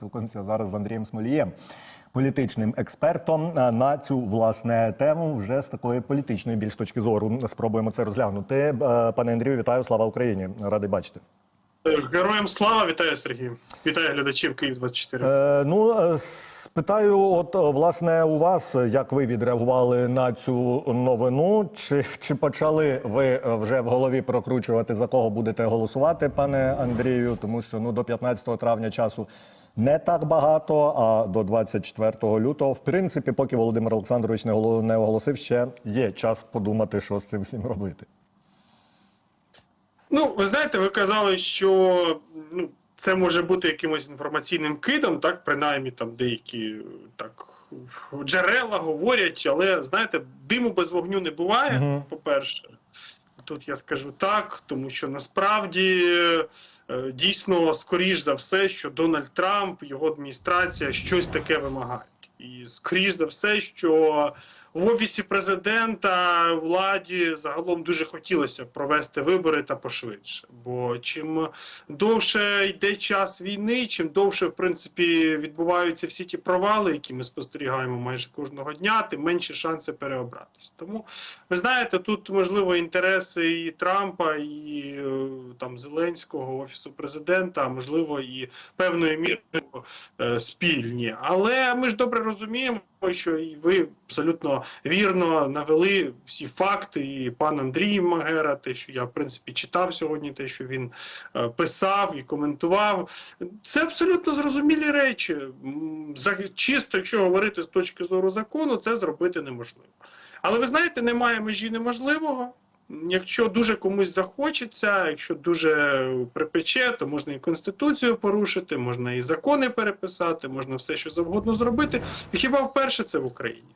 Спілкуємося зараз з Андрієм Смолієм, політичним експертом е, на цю власне тему. Вже з такої політичної більш точки зору спробуємо це розглянути. Е, Пане Андрію, вітаю! Слава Україні! Радий бачити. Героям слава, вітаю Сергій. Вітаю глядачів Київ 24 Е, ну, е, спитаю, от е, власне у вас, як ви відреагували на цю новину? Чи, чи почали ви е, вже в голові прокручувати за кого будете голосувати, пане Андрію? Тому що ну до 15 травня часу не так багато. А до 24 лютого, в принципі, поки Володимир Олександрович не голо- не оголосив, ще є час подумати, що з цим всім робити. Ну, ви знаєте, ви казали, що ну, це може бути якимось інформаційним кидом, так, принаймні там деякі так джерела говорять, але знаєте, диму без вогню не буває, Мгм. по-перше. Тут я скажу так, тому що насправді е, дійсно, скоріш за все, що Дональд Трамп, його адміністрація щось таке вимагають. І скоріш за все, що в офісі президента владі загалом дуже хотілося провести вибори та пошвидше. Бо чим довше йде час війни, чим довше в принципі відбуваються всі ті провали, які ми спостерігаємо майже кожного дня, тим менше шанси переобратися. Тому ви знаєте, тут можливо інтереси і Трампа, і е, там Зеленського, офісу президента, а можливо і певною мірою е, спільні. Але ми ж добре розуміємо, що і ви абсолютно вірно навели всі факти, і пан Андрій Магера, те, що я в принципі читав сьогодні, те, що він е, писав і коментував. Це абсолютно зрозумілі речі. Чисто, якщо говорити з точки зору закону, це зробити неможливо. Але ви знаєте, немає межі неможливого. Якщо дуже комусь захочеться, якщо дуже припече, то можна і конституцію порушити, можна і закони переписати, можна все, що завгодно зробити. І хіба вперше це в Україні?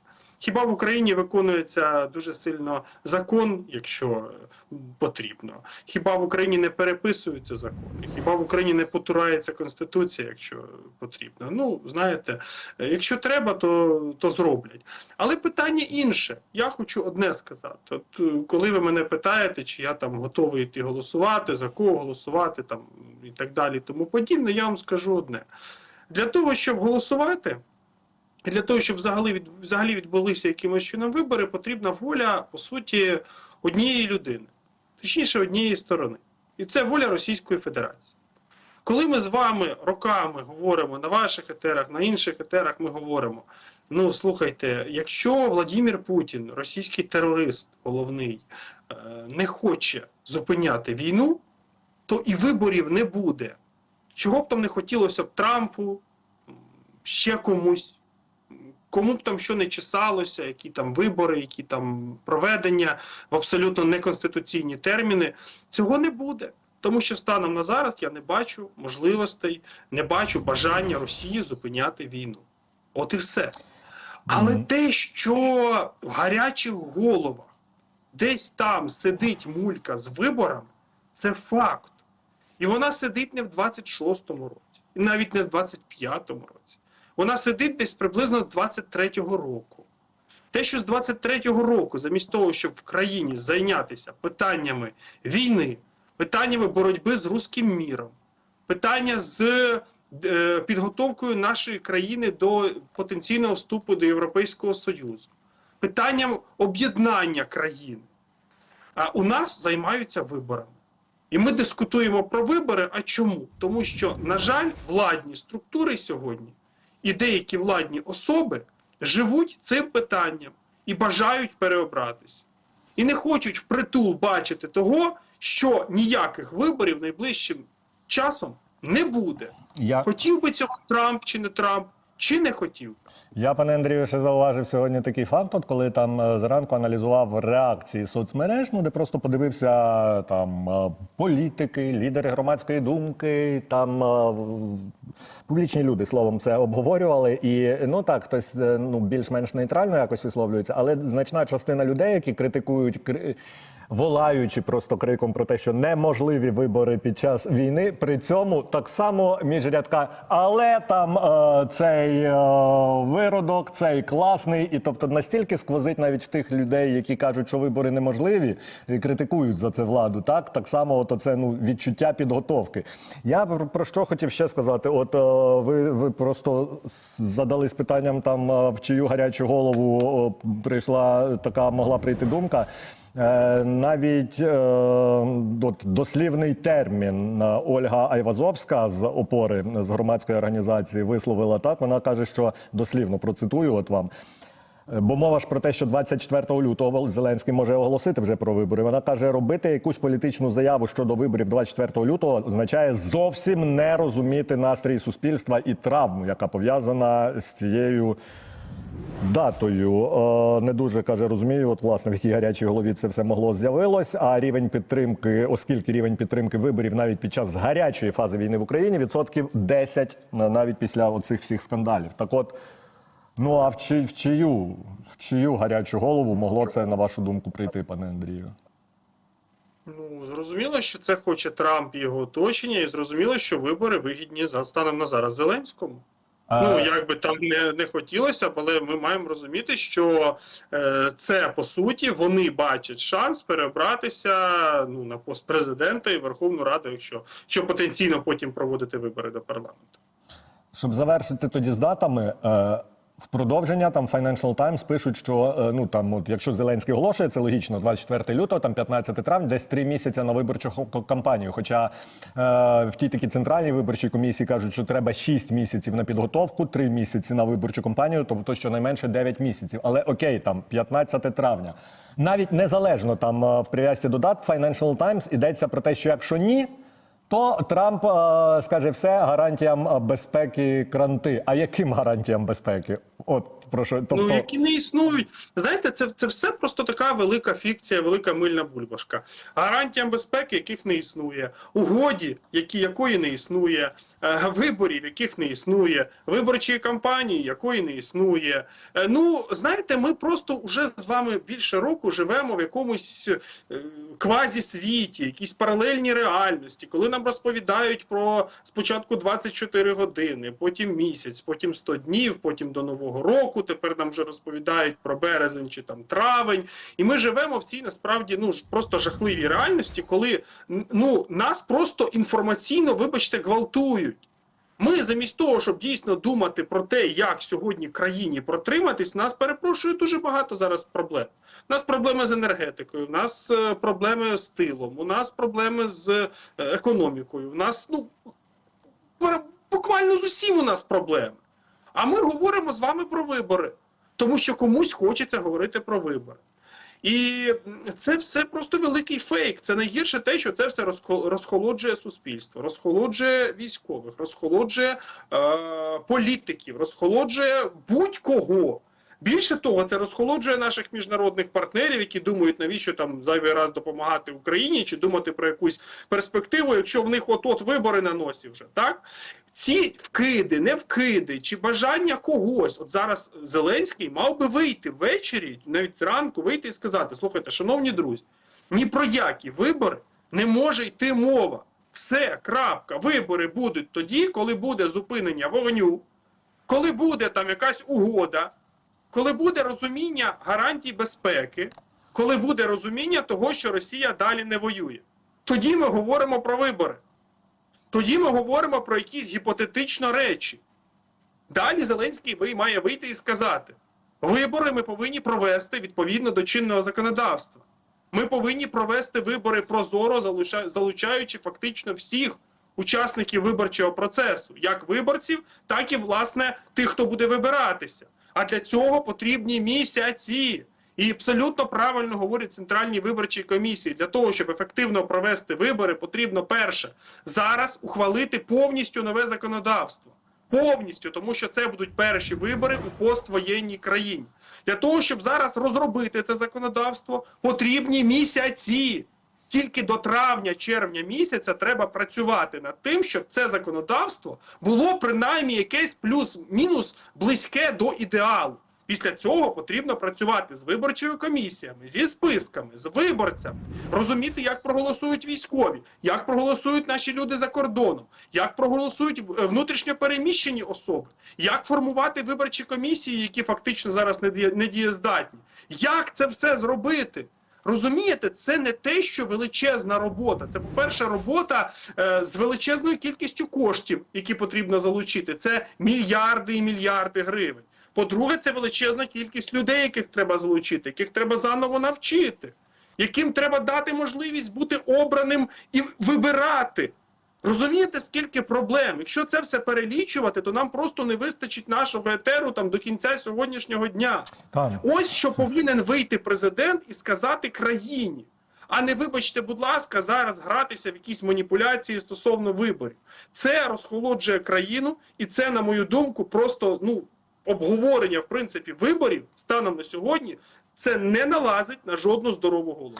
Хіба в Україні виконується дуже сильно закон, якщо е, потрібно? Хіба в Україні не переписуються закони? Хіба в Україні не потурається конституція, якщо потрібно? Ну знаєте, е, якщо треба, то, то зроблять. Але питання інше. Я хочу одне сказати. От е, коли ви мене питаєте, чи я там готовий йти голосувати, за кого голосувати, там і так далі, тому подібне, я вам скажу одне: для того, щоб голосувати. Для того, щоб взагалі, від, взагалі відбулися якимось чином вибори, потрібна воля, по суті, однієї людини, точніше, однієї сторони. І це воля Російської Федерації. Коли ми з вами роками говоримо на ваших етерах, на інших етерах ми говоримо: ну слухайте, якщо Владимир Путін, російський терорист головний, е, не хоче зупиняти війну, то і виборів не буде. Чого б там не хотілося б Трампу, ще комусь кому б там що не чесалося, які там вибори, які там проведення в абсолютно неконституційні терміни, цього не буде. Тому що станом на зараз я не бачу можливостей, не бачу бажання Росії зупиняти війну. От і все. Але Мгм. те, що в гарячих головах десь там сидить мулька з виборами, це факт. І вона сидить не в 26-му році, і навіть не в 25-му році. Вона сидить десь приблизно з 23-го року. Те, що з 23-го року, замість того, щоб в країні зайнятися питаннями війни, питаннями боротьби з руським міром, питання з е, підготовкою нашої країни до потенційного вступу до Європейського Союзу, питанням об'єднання країни, а у нас займаються виборами. І ми дискутуємо про вибори. А чому? Тому що, на жаль, владні структури сьогодні і деякі владні особи живуть цим питанням і бажають переобратися. І не хочуть впритул бачити того, що ніяких виборів найближчим часом не буде. Я Хотів би цього Трамп чи не Трамп, чи не хотів. Я, пане Андрію, ще зауважив сьогодні такий факт, от коли там е, зранку аналізував реакції соцмереж, ну де просто подивився там е, політики, лідери громадської думки, там е, публічні люди словом це обговорювали. І ну так, хтось е, ну більш-менш нейтрально якось висловлюється, але значна частина людей, які критикують. Волаючи просто криком про те, що неможливі вибори під час війни. При цьому так само між рядка, але там е, цей е, виродок, цей класний, і тобто настільки сквозить навіть тих людей, які кажуть, що вибори неможливі, і критикують за це владу. Так, так само, от оце ну відчуття підготовки. Я про, що хотів ще сказати? От е, ви, ви просто задались питанням там е, в чию гарячу голову прийшла така могла прийти думка. Е, Навіть е, от, дослівний термін е, Ольга Айвазовська з опори з громадської організації висловила так. Вона каже, що дослівно процитую от вам. Бо мова ж про те, що 24 лютого Зеленський може оголосити вже про вибори. Вона каже, робити якусь політичну заяву щодо виборів 24 лютого означає зовсім не розуміти настрій суспільства і травму, яка пов'язана з цією датою. Е, Не дуже каже, розумію. От власне в якій гарячій голові це все могло з'явилось. А рівень підтримки, оскільки рівень підтримки виборів навіть під час гарячої фази війни в Україні відсотків 10, е, навіть після оцих всіх скандалів. Так от. Ну а в, чи, в чию в чию гарячу голову могло це на вашу думку прийти, пане Андрію? Ну, зрозуміло, що це хоче Трамп і його оточення, і зрозуміло, що вибори вигідні за станом на зараз Зеленському. Ну, як би там не, не хотілося, але ми маємо розуміти, що е, це по суті вони бачать шанс перебратися ну, на пост президента і Верховну Раду, якщо що потенційно потім проводити вибори до парламенту. Щоб завершити тоді з датами, е, в продовження там Financial Times пишуть, що е, ну там, от якщо Зеленський оголошує, це логічно, 24 лютого, там 15 травня, десь три місяці на виборчу кампанію. Хоча е, в тій такій центральній виборчій комісії кажуть, що треба 6 місяців на підготовку, 3 місяці на виборчу кампанію, тобто щонайменше 9 місяців. Але окей, там 15 травня. Навіть незалежно там е, в прив'язці до дат Financial Times йдеться про те, що якщо ні. То Трамп е, скаже все гарантіям безпеки кранти. А яким гарантіям безпеки? От про що тобто Ну, які не існують. Знаєте, це, це все просто така велика фікція, велика мильна бульбашка. Гарантіям безпеки, яких не існує, угоді, які, якої не існує, е, виборів, яких не існує, виборчої кампанії, якої не існує. Е, Ну, знаєте, ми просто вже з вами більше року живемо в якомусь е, квазі-світі, якісь паралельні реальності, коли нам розповідають про спочатку 24 години, потім місяць, потім 100 днів, потім до Нового року. Тепер нам вже розповідають про березень чи там травень. І ми живемо в цій насправді ну просто жахливій реальності, коли ну нас просто інформаційно, вибачте, гвалтують. Ми замість того, щоб дійсно думати про те, як сьогодні країні протриматись, нас перепрошую дуже багато зараз проблем. У нас проблеми з енергетикою, у нас е, проблеми з тилом, у нас проблеми з е, економікою. У нас ну буквально з усім у нас проблеми. А ми говоримо з вами про вибори, тому що комусь хочеться говорити про вибори. І це все просто великий фейк. Це найгірше те, що це все розхо- розхолоджує суспільство, розхолоджує військових, розхолоджує е, політиків, розхолоджує будь-кого. Більше того, це розхолоджує наших міжнародних партнерів, які думають, навіщо там зайвий раз допомагати Україні чи думати про якусь перспективу, якщо в них от-от вибори на носі вже так. Ці вкиди, не вкиди, чи бажання когось. От зараз Зеленський мав би вийти ввечері, навіть зранку вийти і сказати: слухайте, шановні друзі, ні про які вибори не може йти мова. Все, крапка. Вибори будуть тоді, коли буде зупинення вогню, коли буде там якась угода, коли буде розуміння гарантій безпеки, коли буде розуміння того, що Росія далі не воює. Тоді ми говоримо про вибори. Тоді ми говоримо про якісь гіпотетично речі. Далі Зеленський має вийти і сказати: вибори ми повинні провести відповідно до чинного законодавства. Ми повинні провести вибори прозоро, залучаючи фактично всіх учасників виборчого процесу, як виборців, так і власне тих, хто буде вибиратися. А для цього потрібні місяці. І абсолютно правильно говорять центральні виборчі комісії. Для того, щоб ефективно провести вибори, потрібно перше зараз ухвалити повністю нове законодавство. Повністю, тому що це будуть перші вибори у поствоєнній країні. Для того, щоб зараз розробити це законодавство, потрібні місяці. Тільки до травня-червня місяця треба працювати над тим, щоб це законодавство було принаймні якесь плюс-мінус близьке до ідеалу. Після цього потрібно працювати з виборчими комісіями, зі списками, з виборцями, розуміти, як проголосують військові, як проголосують наші люди за кордоном, як проголосують е, внутрішньо переміщені особи, як формувати виборчі комісії, які фактично зараз не дієздатні. Як це все зробити? Розумієте, це не те, що величезна робота. Це, по-перше, робота е, з величезною кількістю коштів, які потрібно залучити. Це мільярди і мільярди гривень. По-друге, це величезна кількість людей, яких треба залучити, яких треба заново навчити, яким треба дати можливість бути обраним і вибирати. Розумієте, скільки проблем? Якщо це все перелічувати, то нам просто не вистачить нашого етеру там до кінця сьогоднішнього дня. Там. Ось що повинен вийти президент і сказати країні. А не вибачте, будь ласка, зараз гратися в якісь маніпуляції стосовно виборів. Це розхолоджує країну, і це, на мою думку, просто ну обговорення в принципі виборів станом на сьогодні. Це не налазить на жодну здорову голову.